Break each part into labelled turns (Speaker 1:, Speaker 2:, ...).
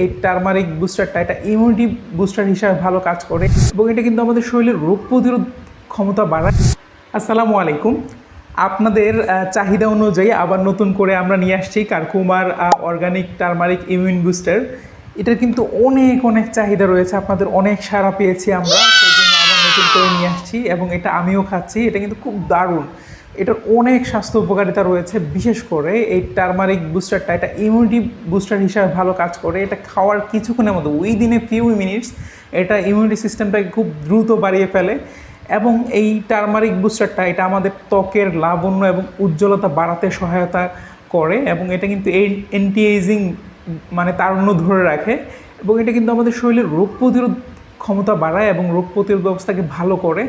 Speaker 1: এই টার্মারিক বুস্টারটা এটা immunity booster হিসাবে ভালো কাজ করে এবং এটা কিন্তু আমাদের শরীরের রোগ প্রতিরোধ ক্ষমতা বাড়ায়। আসসালামু আলাইকুম। আপনাদের চাহিদা অনুযায়ী আবার নতুন করে আমরা নিয়ে আসছি curcuma organic turmeric immune booster এটার কিন্তু অনেক অনেক চাহিদা রয়েছে। আপনাদের অনেক সাড়া পেয়েছি আমরা। সেই জন্য আবার নতুন করে নিয়ে আসছি এবং এটা আমিও খাচ্ছি। এটা কিন্তু খুব দারুণ। এটার অনেক স্বাস্থ্য উপকারিতা রয়েছে, বিশেষ করে এই টার্মারিক বুস্টারটা এটা ইমিউনিটি বুস্টার হিসাবে ভালো কাজ করে। এটা খাওয়ার কিছুক্ষণের মধ্যে উইদিন এ ফিউ মিনিটস এটা ইমিউনিটি সিস্টেমটাকে খুব দ্রুত বাড়িয়ে ফেলে এবং এই টার্মারিক বুস্টারটা এটা আমাদের ত্বকের লাবণ্য এবং উজ্জ্বলতা বাড়াতে সহায়তা করে এবং এটা কিন্তু অ্যান্টি এজিং মানে তারুণ্য ধরে রাখে এবং এটা কিন্তু আমাদের শরীরের রোগ প্রতিরোধ ক্ষমতা বাড়ায় এবং রোগ প্রতিরোধ ব্যবস্থাকে ভালো করে।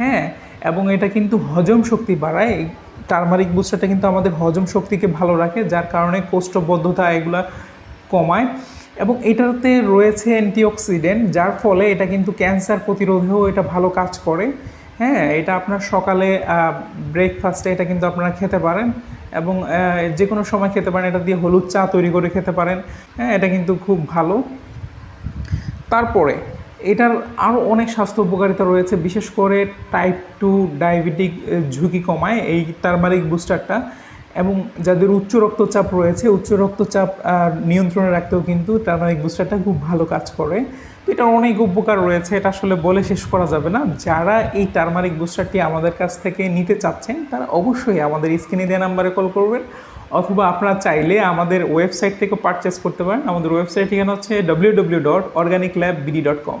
Speaker 1: হ্যাঁ এবং এটা কিন্তু হজম শক্তি বাড়ায়। এই টার্মারিক বুস্টারটা কিন্তু আমাদের হজম শক্তিকে ভালো রাখে, যার কারণে কোষ্ঠবদ্ধতা এগুলা কমায়। এবং এটাতে রয়েছে অ্যান্টিঅক্সিডেন্ট, যার ফলে এটা কিন্তু ক্যান্সার প্রতিরোধেও এটা ভালো কাজ করে। হ্যাঁ এটা আপনার সকালে ব্রেকফাস্টে এটা কিন্তু আপনারা খেতে পারেন এবং যে কোনো সময় খেতে পারেন। এটা দিয়ে হলুদ চা তৈরি করে খেতে পারেন। হ্যাঁ এটা কিন্তু খুব ভালো। তারপরে এটার আরও অনেক স্বাস্থ্য উপকারিতা রয়েছে, বিশেষ করে টাইপ টু ডায়াবেটিক ঝুঁকি কমায় এই টার্মারিক বুস্টারটা এবং যাদের উচ্চ রক্তচাপ রয়েছে, উচ্চ রক্তচাপ নিয়ন্ত্রণে রাখতেও কিন্তু টার্মারিক বুস্টারটা খুব ভালো কাজ করে। তো এটার অনেক উপকার রয়েছে, এটা আসলে বলে শেষ করা যাবে না। যারা এই টার্মারিক বুস্টারটি আমাদের কাছ থেকে নিতে চাচ্ছেন, তারা অবশ্যই আমাদের স্ক্রিনে দেওয়া নাম্বারে কল করবেন অথবা আপনারা চাইলে আমাদের ওয়েবসাইট থেকে পারচেস করতে পারেন। আমাদের ওয়েবসাইট ঠিকানা হচ্ছে W dot organic lab BD dot com